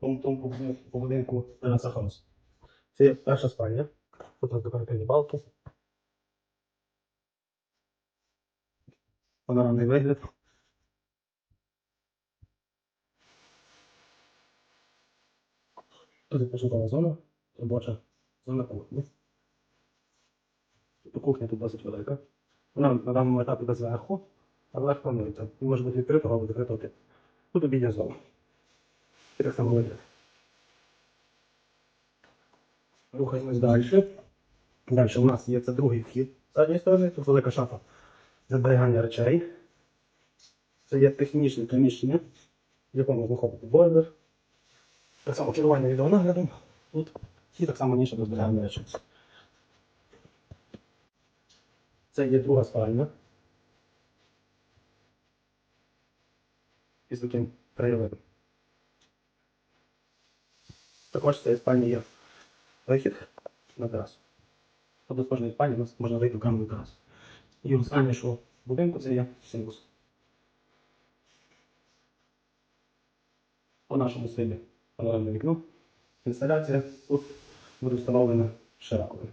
Тому по будинку- Хаус. Це перша спальня. Тут декоративні балки. Панорамний вигляд. Тут відпочинкова зона, робоча зона кухні. Тобто Кухня тут досить велика. Вона на даному етапі без верху, але планується. І може бути відкрито або закрито тип. Тут обідня зона. Рухаємось далі. Далі у нас є це другий вхід з задньої сторони, тут велика шафа для зберігання речей. Це є технічне приміщення, в якому знаходиться бойлер. Так само керування відеонаглядом тут. І так само ніша для зберігання речей. Це є друга спальня. Із таким краєвидом. Також цієї спальні є вихід на терасу. Тобто з кожної спальні у нас можна вийти в камеру терасу. І останнє, що в будинку, це є синус. По нашому стилі панорамне вікно. Інсталяція тут буде встановлена широкою.